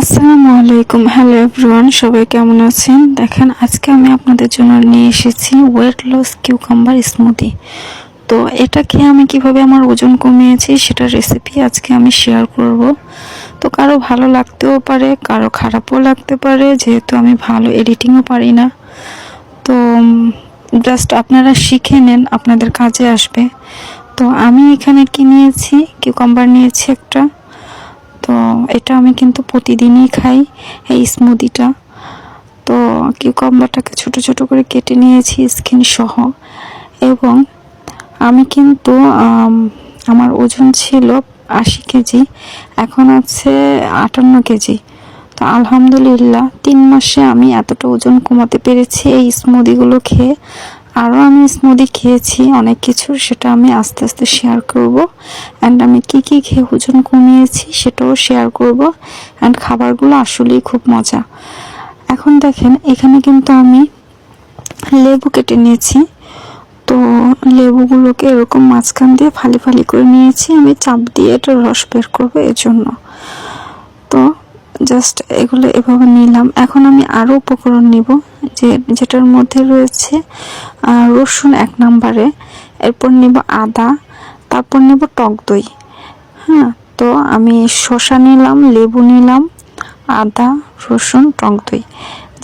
আসসালামু আলাইকুম। Hello everyone সবাই কেমন আছেন? দেখেন, আজকে আমি আপনাদের জন্য নিয়ে এসেছি ওয়েট লস কিউকাম্বার স্মুদি তো এটা খেয়ে আমি কীভাবে আমার ওজন কমিয়েছি সেটার রেসিপি আজকে আমি শেয়ার করব। তো কারও ভালো লাগতেও পারে, কারও খারাপও লাগতে পারে, যেহেতু আমি ভালো এডিটিংও পারি না। তো জাস্ট আপনারা শিখে নেন, আপনাদের কাজে আসবে। তো আমি এখানে কি নিয়েছি? কিউকাম্বার নিয়েছি একটা। তো এটা আমি কিন্তু প্রতিদিনই খাই, এই স্মুদিটা। তো কিউকাম্বারটাকে ছোট ছোট করে কেটে নিয়েছি স্কিন সহ। এবং আমি কিন্তু আমার ওজন ছিল আশি কেজি, এখন আছে আটান্ন কেজি। তো আলহামদুলিল্লাহ, তিন মাসে আমি এতটা ওজন কমাতে পেরেছি এই স্মুদিগুলো খেয়ে। আরও আমি স্মুদি খেয়েছি, অনেক কিছু, সেটা আমি আস্তে আস্তে শেয়ার করব। অ্যান্ড আমি কি কি খেয়ে ওজন কমিয়েছি, সেটাও শেয়ার করব। অ্যান্ড খাবারগুলো আসলেই খুব মজা। এখন দেখেন, এখানে কিন্তু আমি লেবু কেটে নিয়েছি। তো লেবুগুলোকে এরকম মাঝখান দিয়ে ফালি ফালি করে নিয়েছি। আমি চাপ দিয়ে এটা রস বের করব এর জন্য। জাস্ট এগুলো এভাবে নিলাম। এখন আমি আরও উপকরণ নিব, যে যেটার মধ্যে রয়েছে রসুন এক নাম্বারে, এরপর নিব আদা, তারপর নেব টক দই। হ্যাঁ তো আমি শসা নিলাম, লেবু নিলাম, আদা, রসুন, টক দই।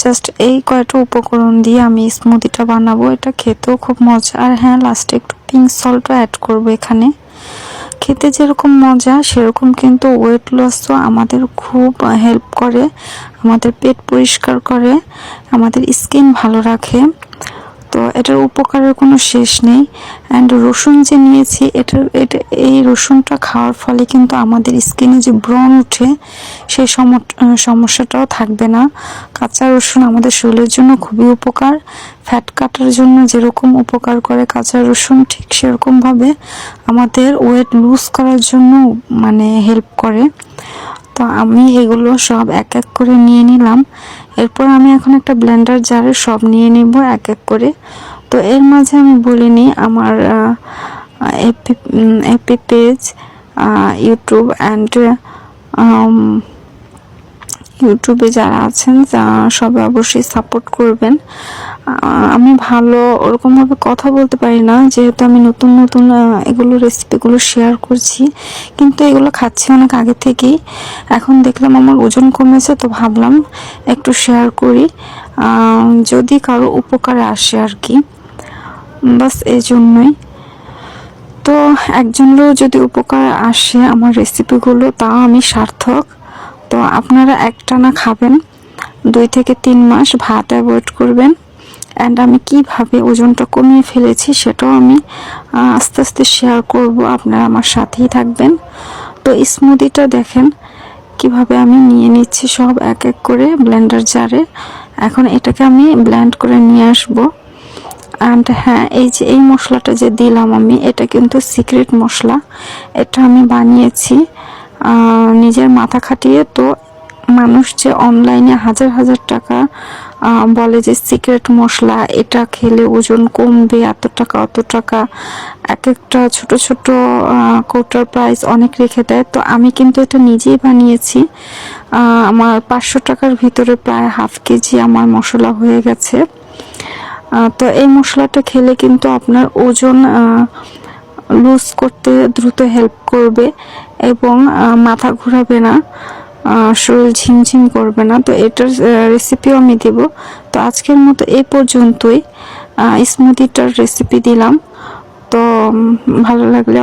জাস্ট এই কয়টা উপকরণ দিয়ে আমি স্মুদিটা বানাবো, এটা খেতেও খুব মজা। আর হ্যাঁ লাস্টে একটু পিঙ্ক সল্টও অ্যাড করব এখানে। খেতে যেরকম মজা, সেরকম কিন্তু ওয়েট লসও আমাদের খুব হেল্প করে, আমাদের পেট পরিষ্কার করে, আমাদের স্কিন ভালো রাখে। তো এটার উপকারের কোনো শেষ নেই। অ্যান্ড রসুন যে নিয়েছি এটার এটা, এই রসুনটা খাওয়ার ফলে কিন্তু আমাদের স্কিনে যে ব্রণ উঠে, সেই সম- সমস্যাটাও থাকবে না। কাঁচা রসুন আমাদের শরীরের জন্য খুবই উপকার। ফ্যাট কাটার জন্য যেরকম উপকার করে কাঁচা রসুন, ঠিক সেরকমভাবে আমাদের ওয়েট লুজ করার জন্য মানে হেল্প করে। তো আমি এগুলো সব এক এক করে নিয়ে নিলাম। এরপর আমি এখন একটা ব্লেন্ডার জারে সব নিয়ে নেব এক এক করে। তো এর মাঝে আমি বলিনি আমার AP AP page YouTube and ইউটিউবে যারা আছেন সবাই অবশ্যই সাপোর্ট করবেন। আমি ভালো ওরকমভাবে কথা বলতে পারি না, যেহেতু আমি নতুন নতুন এগুলো রেসিপিগুলো শেয়ার করছি। কিন্তু এগুলো খাচ্ছি অনেক আগে থেকেই। এখন দেখলাম আমার ওজন কমেছে, তো ভাবলাম একটু শেয়ার করি। যদি কারও উপকারে আসে আর কি। বাস এই জন্যই। তো একজনেরও যদি উপকার আসে আমার রেসিপিগুলো তা আমি সার্থক। তো আপনারা একটানা খাবেন, দুই থেকে তিন মাস ভাত অ্যাভয়েড করবেন। অ্যান্ড আমি কীভাবে ওজনটা কমিয়ে ফেলেছি সেটাও আমি আস্তে আস্তে শেয়ার করব, আপনারা আমার সাথেই থাকবেন। তো স্মুদিটা দেখেন, কীভাবে আমি নিয়ে নিচ্ছি সব এক এক করে ব্লেন্ডার জারে। এখন এটাকে আমি ব্লেন্ড করে নিয়ে আসব। অ্যান্ড হ্যাঁ এই যে, এই মশলাটা যে দিলাম আমি, এটা কিন্তু সিক্রেট মশলা। এটা আমি বানিয়েছি। নিজের মাথা খাটিয়ে তো মানুষ যে অনলাইনে হাজার হাজার টাকা বলে যে সিক্রেট মশলা, এটা খেলে ওজন কমবে, এত টাকা, অত টাকা। এক একটা ছোট ছোট কৌটার প্রাইস অনেক রেখে দেয়। তো আমি কিন্তু এটা নিজেই বানিয়েছি। আমার পাঁচশো টাকার ভিতরে প্রায় হাফ কেজি আমার মশলা হয়ে গেছে। তো এই মশলাটা খেলে কিন্তু আপনার ওজন লুজ করতে দ্রুত হেল্প করবে এবং মাথা ঘোরাবে না শরীর ঝিমঝিম করবে না। তো এটার রেসিপিও আমি দেব। তো আজকের মতো এ পর্যন্তই। স্মুদিটার রেসিপি দিলাম। তো ভালো লাগলে